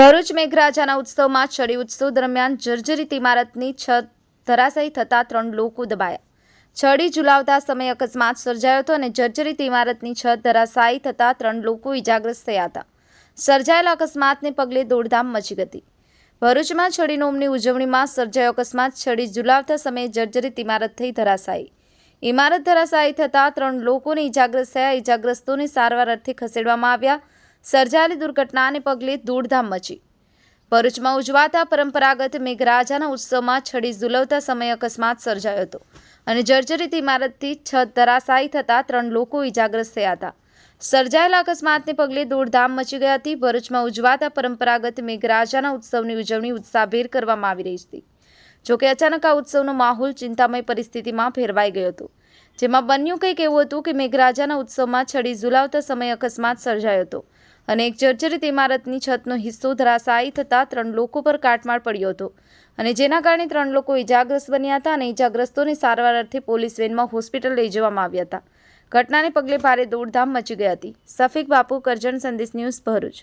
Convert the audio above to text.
ભરૂચ મેઘરાજાના ઉત્સવમાં છડી ઉત્સવ દરમિયાન જર્જરિત ઇમારતની છત ધરાશાયી થતાં ત્રણ લોકો દબાયા. છડી ઝુલાવતા સમયે અકસ્માત સર્જાયો હતો અને જર્જરિત ઇમારતની છત ધરાશાયી થતાં ત્રણ લોકો ઇજાગ્રસ્ત થયા હતા. સર્જાયેલા અકસ્માતને પગલે દોડધામ મચી હતી ભરૂચમાં છડી નોમની ઉજવણીમાં સર્જાયો અકસ્માત, છડી ઝુલાવતા સમયે જર્જરિત ઇમારત થઈ ધરાશાયી. ઇમારત ધરાશાયી થતાં ત્રણ લોકોને ઇજાગ્રસ્ત થયા. ઇજાગ્રસ્તોને સારવાર અર્થે ખસેડવામાં આવ્યા. સર્જાયેલી દુર્ઘટનાને પગલે દોડધામ મચી. ભરૂચમાં ઉજવાતા પરંપરાગત મેઘરાજાના ઉત્સવમાં છડી ઝુલવતા સમયે અકસ્માત સર્જાયો હતો અને જર્જરિત ઇમારતથી છત ધરાશાયી થતાં ત્રણ લોકો ઇજાગ્રસ્ત થયા હતા. સર્જાયેલા અકસ્માતને પગલે દોડધામ મચી ગઈ હતી. ભરૂચમાં ઉજવાતા પરંપરાગત મેઘરાજાના ઉત્સવની ઉજવણી ઉત્સાહભેર કરવામાં આવી રહી હતી. જોકે અચાનક આ ઉત્સવનો માહોલ ચિંતામય પરિસ્થિતિમાં ફેરવાઈ ગયો હતો. જેમાં બન્યું કંઈક એવું હતું કે મેઘરાજાના ઉત્સવમાં છડી ઝુલાવતા સમયે અકસ્માત સર્જાયો હતો અને એક જર્જરિત ઇમારતની છતનો હિસ્સો ધરાશાયી થતાં ત્રણ લોકો પર કાટમાળ પડ્યો હતો અને જેના કારણે ત્રણ લોકો ઇજાગ્રસ્ત બન્યા હતા અને ઇજાગ્રસ્તોને સારવાર અર્થે પોલીસ વેનમાં હોસ્પિટલ લઈ જવામાં આવ્યા હતા. ઘટનાને પગલે ભારે દોડધામ મચી ગઈ હતી. સફીક બાપુ કરજણ સંદેશ ન્યૂઝ ભરૂચ.